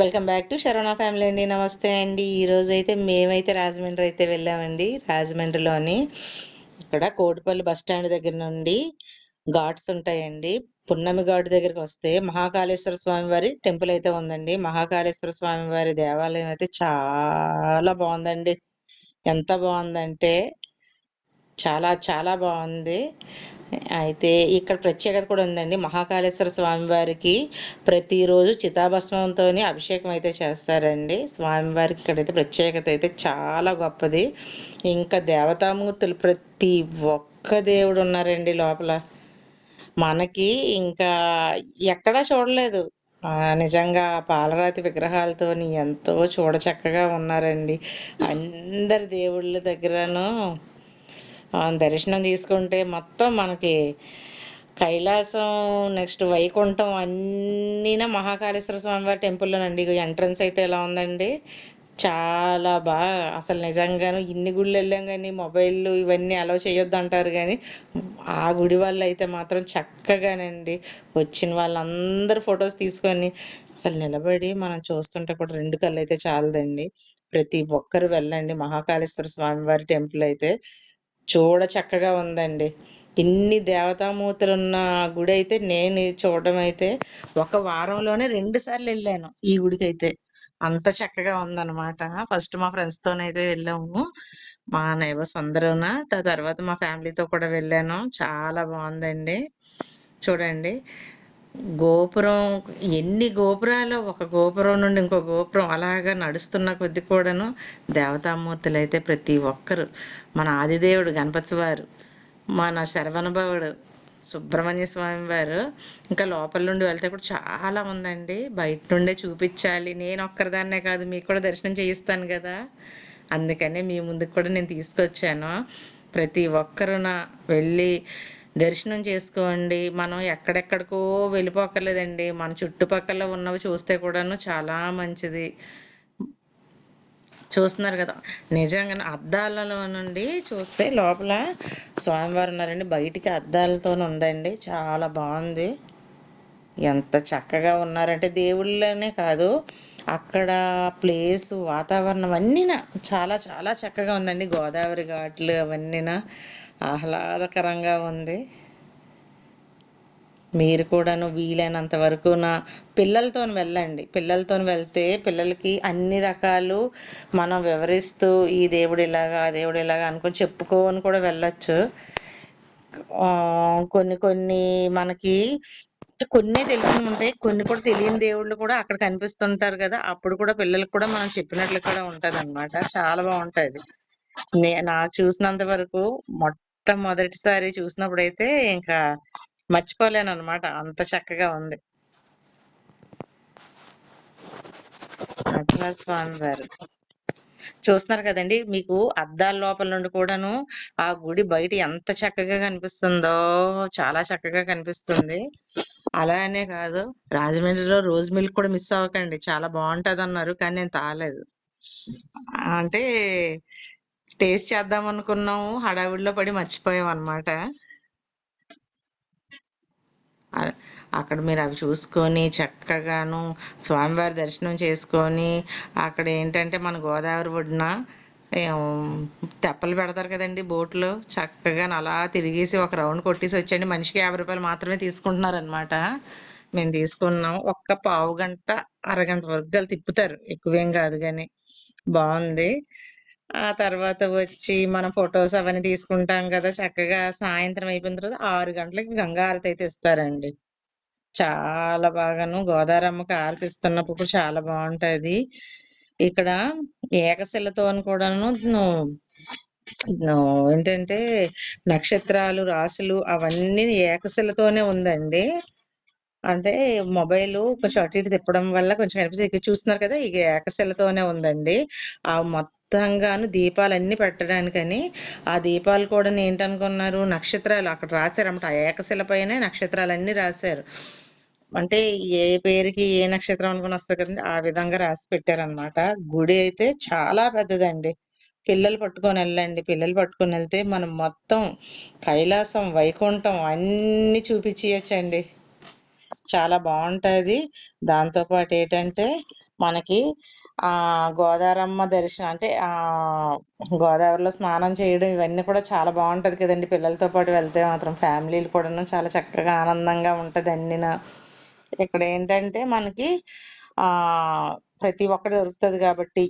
Welcome back to Saravana family అండి. నమస్తే అండి. ఈరోజు అయితే మేమైతే రాజమండ్రి అయితే వెళ్ళామండి. రాజమండ్రిలోని ఇక్కడ కోటిపల్లి బస్ స్టాండ్ దగ్గర నుండి ఘాట్స్ ఉంటాయండి. పున్నమి ఘాట్ దగ్గరికి వస్తే మహాకాళేశ్వర స్వామి వారి టెంపుల్ అయితే ఉందండి. మహాకాళేశ్వర స్వామి వారి దేవాలయం అయితే చాలా బాగుందండి. ఎంత బాగుందంటే చాలా చాలా బాగుంది. అయితే ఇక్కడ ప్రత్యేకత కూడా ఉందండి. మహాకాళేశ్వర స్వామివారికి ప్రతిరోజు చితాభస్మంతో అభిషేకం అయితే చేస్తారండి. స్వామివారికి ఇక్కడైతే ప్రత్యేకత అయితే చాలా గొప్పది. ఇంకా దేవతామూర్తులు ప్రతి ఒక్క దేవుడు ఉన్నారండి లోపల. మనకి ఇంకా ఎక్కడా చూడలేదు. నిజంగా పాలరాతి విగ్రహాలతోని ఎంతో చూడచక్కగా ఉన్నారండి. అందరి దేవుళ్ళ దగ్గరను దర్శనం తీసుకుంటే మొత్తం మనకి కైలాసం నెక్స్ట్ వైకుంఠం అన్నీనా మహాకాళేశ్వర స్వామివారి టెంపుల్లోనండి. ఎంట్రన్స్ అయితే ఎలా ఉందండి? చాలా బాగా. అసలు నిజంగాను ఇన్ని గుళ్ళు వెళ్ళాం కానీ మొబైల్ ఇవన్నీ అలౌ చేయొద్దు అంటారు కానీ ఆ గుడి వాళ్ళు అయితే మాత్రం చక్కగానండి. వచ్చిన వాళ్ళందరూ ఫొటోస్ తీసుకొని అసలు నిలబడి మనం చూస్తుంటే కూడా రెండు కళ్ళు అయితే చాలదండి. ప్రతి ఒక్కరు వెళ్ళండి. మహాకాళేశ్వర స్వామివారి టెంపుల్ అయితే చూడ చక్కగా ఉందండి. ఇన్ని దేవతామూర్తులు ఉన్న గుడి అయితే నేను చూడడం అయితే ఒక వారంలోనే రెండు సార్లు వెళ్ళాను ఈ గుడికి అయితే అంత చక్కగా ఉందన్నమాట. ఫస్ట్ మా ఫ్రెండ్స్ తోనైతే వెళ్ళాము. మా నైబర్స్ అందరూన తర్వాత మా ఫ్యామిలీతో కూడా వెళ్ళాను. చాలా బాగుందండి. చూడండి. గోపురం ఎన్ని గోపురాలు ఒక గోపురం నుండి ఇంకో గోపురం అలాగా నడుస్తున్న కొద్ది కూడాను దేవతామూర్తులు అయితే ప్రతి ఒక్కరు. మన ఆదిదేవుడు గణపతి వారు మన శరవణభవుడు సుబ్రహ్మణ్య స్వామి వారు ఇంకా లోపల నుండి వెళ్తే కూడా చాలా ఉందండి బయట నుండే చూపించాలి. నేను ఒక్కరిదాన్నే కాదు మీకు కూడా దర్శనం చేయిస్తాను కదా. అందుకనే మీ ముందుకు కూడా నేను తీసుకొచ్చాను. ప్రతి ఒక్కరున వెళ్ళి దర్శనం చేసుకోండి. మనం ఎక్కడెక్కడికో వెళ్ళిపోకర్లేదండి మన చుట్టుపక్కల ఉన్నవి చూస్తే కూడాను చాలా మంచిది. చూస్తున్నారు కదా. నిజంగా అద్దాలలో నుండి చూస్తే లోపల స్వామివారు ఉన్నారండి. బయటికి అద్దాలతో ఉందండి. చాలా బాగుంది. ఎంత చక్కగా ఉన్నారంటే దేవుళ్ళనే కాదు అక్కడ ప్లేస్ వాతావరణం అన్నీనా చాలా చాలా చక్కగా ఉందండి. గోదావరి ఘాట్లు అవన్నీనా. ఆహ్లాదకరంగా ఉంది. మీరు కూడాను వీలైనంత వరకు నా పిల్లలతో వెళ్ళండి. పిల్లలతో వెళ్తే పిల్లలకి అన్ని రకాలు మనం వివరిస్తూ ఈ దేవుడు ఇలాగా ఆ దేవుడు ఇలాగా అనుకొని చెప్పుకోని కూడా వెళ్ళొచ్చు. ఆ, కొన్ని కొన్ని మనకి కొన్ని తెలిసి ఉంటాయి కొన్ని కూడా తెలియని దేవుళ్ళు కూడా అక్కడ కనిపిస్తుంటారు కదా అప్పుడు కూడా పిల్లలకు కూడా మనం చెప్పినట్లు కూడా ఉంటది అనమాట చాలా బాగుంటది నే నాకు చూసినంత వరకు మొట్టమొదటిసారి చూసినప్పుడు అయితే ఇంకా మర్చిపోలేను అనమాట అంత చక్కగా ఉంది. స్వామి వారు చూస్తున్నారు కదండి మీకు అద్దాల లోపల నుండి కూడాను ఆ గుడి బయట ఎంత చక్కగా కనిపిస్తుందో చాలా చక్కగా కనిపిస్తుంది. అలానే కాదు రాజమండ్రిలో రోజ్ మిల్క్ కూడా మిస్ అవ్వకండి. చాలా బాగుంటది అన్నారు కానీ నేను తాగలేదు. అంటే టేస్ట్ చేద్దాం అనుకున్నాము. హడావిడిలో పడి మర్చిపోయాం అనమాట అక్కడ మీరు అవి చూసుకొని చక్కగాను స్వామివారి దర్శనం చేసుకొని అక్కడ ఏంటంటే మన గోదావరి ఒడ్డున తెప్పలు పెడతారు కదండి బోట్లో. చక్కగా అలా తిరిగేసి ఒక రౌండ్ కొట్టేసి వచ్చండి మనిషికి యాభై రూపాయలు మాత్రమే తీసుకుంటున్నారనమాట మేము తీసుకున్నాం. ఒక్క పావు గంట అరగంట వరకు తిప్పుతారు. ఎక్కువేం కాదు కానీ బాగుంది. ఆ తర్వాత వచ్చి మనం ఫొటోస్ అవన్నీ తీసుకుంటాం కదా చక్కగా సాయంత్రం అయిపోయిన తర్వాత ఆరు గంటలకి గంగారతి అయితే ఇస్తారండి. చాలా బాగాను. గోదారమ్మకి ఆరతి ఇస్తున్నప్పుడు చాలా బాగుంటది. ఇక్కడ ఏకశిలతో కూడాను ఏంటంటే నక్షత్రాలు రాశులు అవన్నీ ఏకశిలతోనే ఉందండి. అంటే మొబైల్ కొంచెం అటు ఇటు తిప్పడం వల్ల కొంచెం కనిపిస్తుంది ఇక్కడ చూస్తున్నారు కదా ఇక ఏకశిలతోనే ఉందండి. ఆ మొత్తం మొత్తంగాను దీపాలన్నీ పెట్టడానికని ఆ దీపాలు కూడా ఏంటనుకున్నారు నక్షత్రాలు అక్కడ రాశారన్నమాట. ఆ ఏకశిల పైనే నక్షత్రాలన్నీ రాశారు. అంటే ఏ పేరుకి ఏ నక్షత్రం అనుకుని వస్తుంది కదండి ఆ విధంగా రాసి పెట్టారనమాట గుడి అయితే చాలా పెద్దదండి. పిల్లలు పట్టుకొని వెళ్ళండి. పిల్లలు పట్టుకొని వెళ్తే మనం మొత్తం కైలాసం వైకుంఠం అన్ని చూపించచ్చండి చాలా బాగుంటుంది. దాంతో పాటు ఏంటంటే మనకి ఆ గోదావరమ్మ దర్శనం అంటే ఆ గోదావరిలో స్నానం చేయడం ఇవన్నీ కూడా చాలా బాగుంటది కదండి. పిల్లలతో పాటు వెళ్తే మాత్రం ఫ్యామిలీలు కూడాను చాలా చక్కగా ఆనందంగా ఉంటది అన్నిన. ఇక్కడ ఏంటంటే మనకి ఆ ప్రతి ఒక్కటి దొరుకుతుంది కాబట్టి